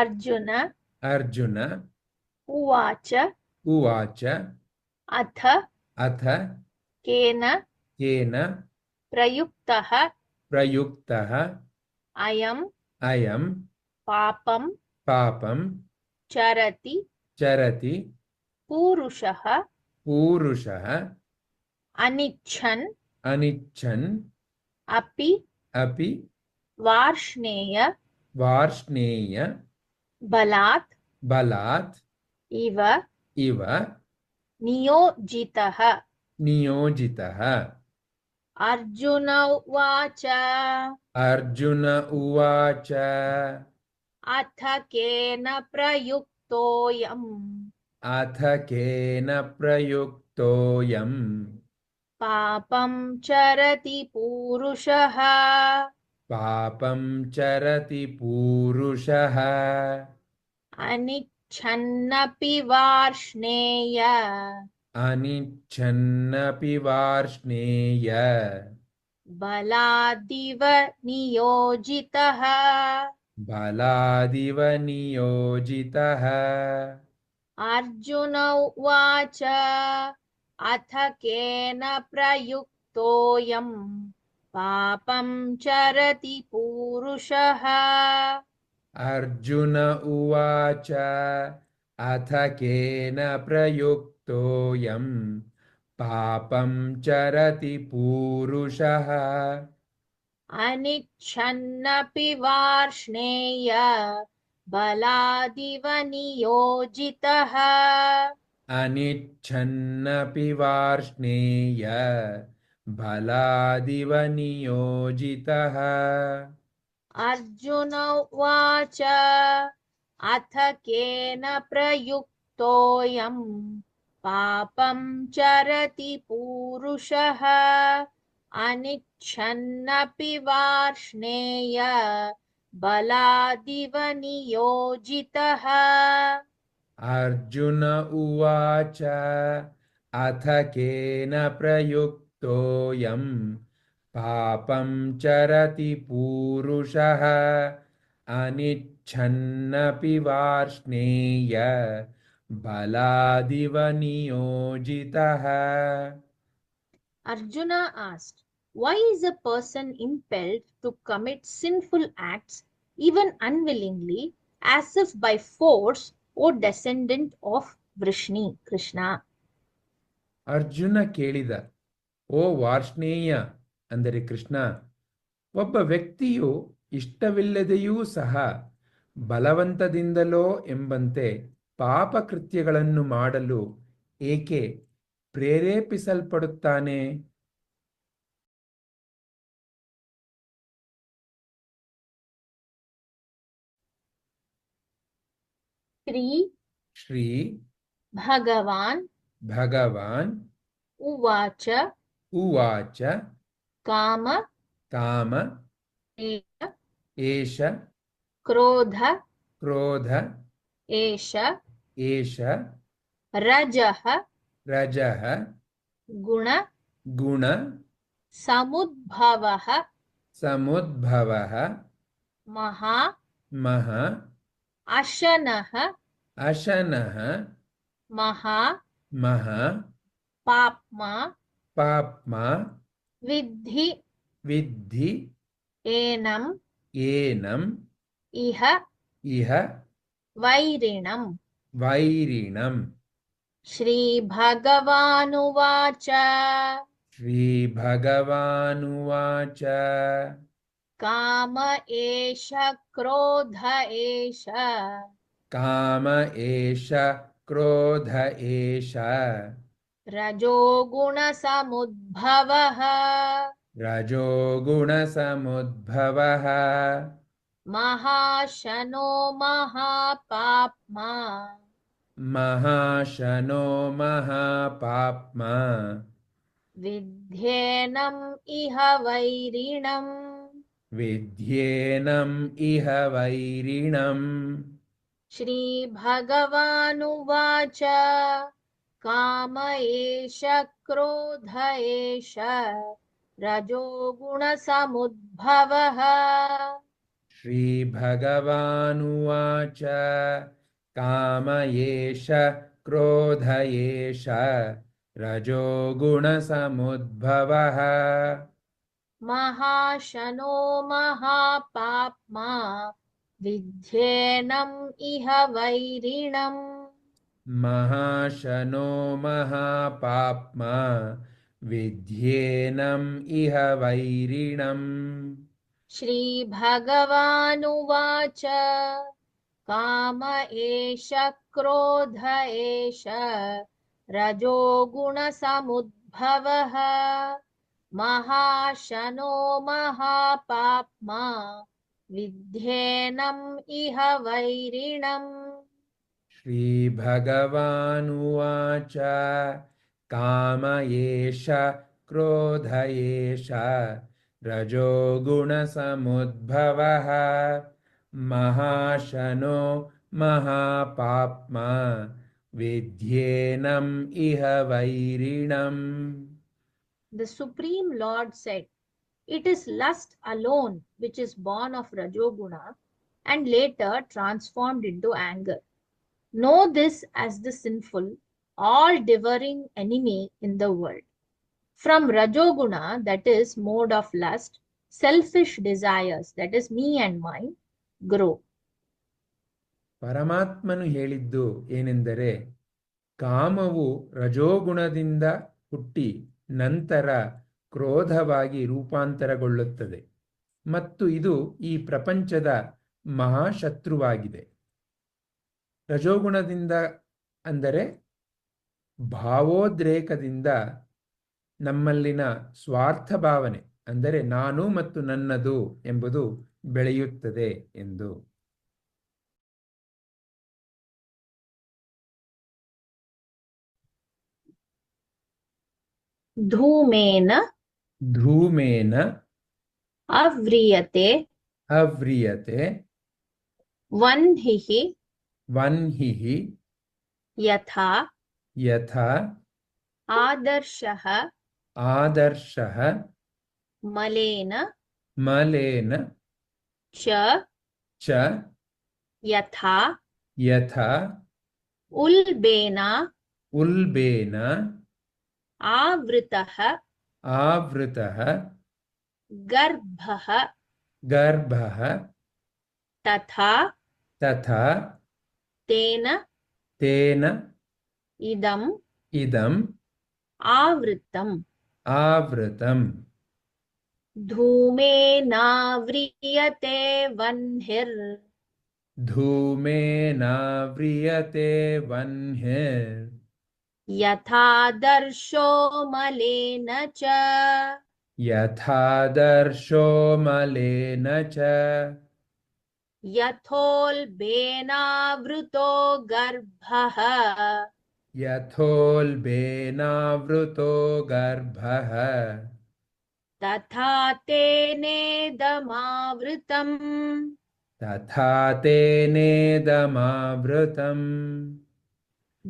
अर्जुन अर्जुन उवाच उवाच अथ अथ केन केन प्रयुक्तः प्रयुक्तः अयम् अयं पापं पापं चरति चरति पूरुषः पूरुषः अनिच्छन् अनिच्छन् अपि अपि वार्ष्णेय वार्ष्णेय बलात् बलात् इव इव नियोजितः। नियोजितः। अर्जुन उवाच। अर्जुन उवाच। अथ केन प्रयुक्तोऽयम्। अथ केन प्रयुक्तोऽयं पापं चरति पूरुषः। पापं चरति पूरुषः। अनिच्छन्नपि वार्ष्णेय अनिच्छन्नपि वार्ष्णेय बलादिव नियोजितः बलादिव नियोजितः अर्जुन उवाच अथ केन प्रयुक्तोऽयम् पापं चरति पूरुषः अर्जुन उवाच अथ केन प्रयुक्तोऽयं पापं चरति पूरुषः। अनिच्छन्नपि वार्ष्णेय बलादिव नियोजितः अनिच्छन्नपि वार्ष्णेय बलादिव नियोजितः अर्जुन उवाच, अथ केन प्रयुक्तोऽयम् पापं चरति पूरुषः, अनिच्छन्नपि वार्ष्णेय बलादिव नियोजितः। अर्जुन उवाच, अथ केन प्रयुक्तोऽयं पापं चरति पूरुषः अनिच्छन्नपि वार्ष्णेय बलादिव नियोजितः Arjuna asked, Why is a person impelled to commit sinful acts, even unwillingly, as if by force, O descendant of Vrishni, Krishna? Arjuna ಕೇಳಿದ ಓ ವಾರ್ಷ್ಣೇಯ ಅಂದರೆ ಕೃಷ್ಣ ಒಬ್ಬ ವ್ಯಕ್ತಿಯು ಇಷ್ಟವಿಲ್ಲದೆಯೂ ಸಹ ಬಲವಂತದಿಂದಲೋ ಎಂಬಂತೆ ಪಾಪಕೃತ್ಯಗಳನ್ನು ಮಾಡಲು ಏಕೆ ಪ್ರೇರೇಪಿಸಲ್ಪಡುತ್ತಾನೆ? ಶ್ರೀ ಶ್ರೀ ಭಗವಾನ್ ಭಗವಾನ್ ಉವಾಚ ಉವಾಚ काम काम एष क्रोध क्रोध एष एष रज रज गुण गुण समुद्भवः समुद्भवः महा महा अशनः अशनः महा महा पाप्मा पाप्मा विद्धि विद्धि एनम एनम इह इह वैरिणम। वैरिणम। श्रीभगवानुवाच। श्रीभगवानुवाच। काम एष क्रोध एष। काम एष क्रोध एष। रजोगुणसमुद्भवः रजोगुणसमुद्भवः महाशनो महापाप्मा। महाशनो महापाप्मा। विध्येनम् इह वैरिणम्। विध्येनम् इह वैरिणम्। श्रीभगवानुवाच। काम एष क्रोध एष रजोगुणसमुद्भवः श्रीभगवानुवाच काम एष क्रोध एष रजोगुणसमुद्भवः महाशनो महापाप्मा विध्येनम् इह वैरिणम्। महाशनो महापाप्मा विध्येनम् इह वैरिणम्। श्रीभगवानुवाच, काम एष, क्रोध एष रजोगुणसमुद्भवः महाशनो महापाप्मा विध्येनम् इह वैरिणम्। श्री भगवानुवाच काम क्रोध एष रजोगुणसमुद्भवः महाशनो महापाप्मा, विध्येनम् इह वैरिणम्। The supreme lord said it is lust alone which is born of rajoguna and later transformed into Know this as the sinful, all devouring enemy in the world. From Rajoguna, that is mode of lust, selfish desires, that is me and mine, grow. ಪರಮಾತ್ಮನು ಹೇಳಿದ್ದು ಏನೆಂದರೆ ಕಾಮವು ರಜೋಗುಣದಿಂದ ಹುಟ್ಟಿ ನಂತರ ಕ್ರೋಧವಾಗಿ ರೂಪಾಂತರಗೊಳ್ಳುತ್ತದೆ ಮತ್ತು ಇದು ಈ ಪ್ರಪಂಚದ ಮಹಾಶತ್ರುವಾಗಿದೆ ರಜೋಗುಣದಿಂದ ಅಂದರೆ ಭಾವೋದ್ರೇಕದಿಂದ ನಮ್ಮಲ್ಲಿನ ಸ್ವಾರ್ಥ ಭಾವನೆ ಅಂದರೆ ನಾನು ಮತ್ತು ನನ್ನದು ಎಂಬುದು ಬೆಳೆಯುತ್ತದೆ ಎಂದು. ಧೂಮೇನ ಧೂಮೇನ ಅವ್ರಿಯತೆ ಅವ್ರಿಯತೆ ವನ್ಹಿಹಿ वन ही यथा यथा आदर्शः आदर्शः मलेन मलेन च च यथा यथा उल्बेना उल्बेना आवृतः आवृतः गर्भः गर्भः तथा तथा तेन तेन इदम् इदम् आवृतम् आवृतम् धूमेनाव्रियते धूमे नाव्रियते वह्निर् यथा दर्शो मलेन च यथा दर्शो मलेन च यथोल्बेनावृतो गर्भः। यथोल्बेनावृतो गर्भः। तथा तेनेदमावृतम् तथा तेनेदमावृतम्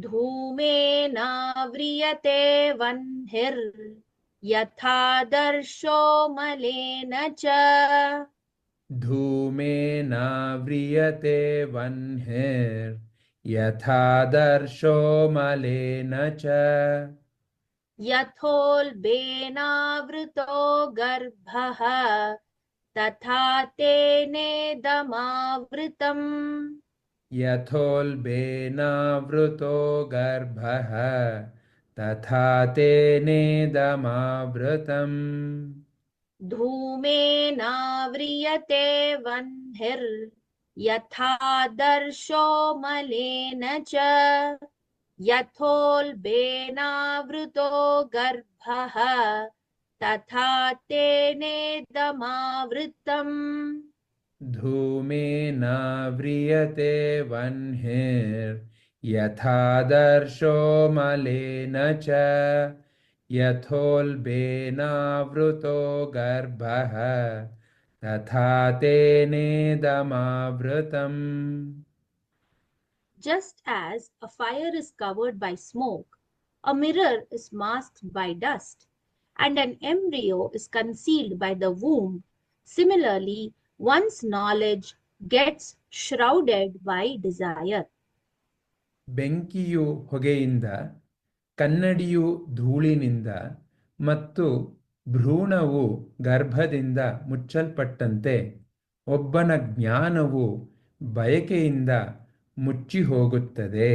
धूमेनाव्रियते वह्निर्। यथादर्शो मलेन च। धूमेनाव्रियते वह्निर् यथादर्शो मलेन च। यथोल्बेनावृतो गर्भः तथा तेनेदमावृतम् यथोल्बेनावृतो गर्भः तथा तेनेदमावृतम् धूमेनाव्रियते वह्निर् यथादर्शो मलेन च यथोल्बेनावृतो गर्भः तथा तेनेदमावृतम् धूमेनाव्रियते वह्निर् यथादर्शो मलेन च यथोल्बेनावृतो गर्भः तथा तेनेदमावृतम् Just as a fire is covered by smoke, a mirror is masked by dust, and an embryo is concealed by the womb, similarly, one's knowledge gets shrouded by desire. ಬೆಂಕಿಯು ಹೊಗೆಯಿಂದ ಕನ್ನಡಿಯು ಧೂಳಿನಿಂದ ಮತ್ತು ಭ್ರೂಣವು ಗರ್ಭದಿಂದ ಮುಚ್ಚಲ್ಪಟ್ಟಂತೆ ಒಬ್ಬನ ಜ್ಞಾನವು ಬಯಕೆಯಿಂದ ಮುಚ್ಚಿ ಹೋಗುತ್ತದೆ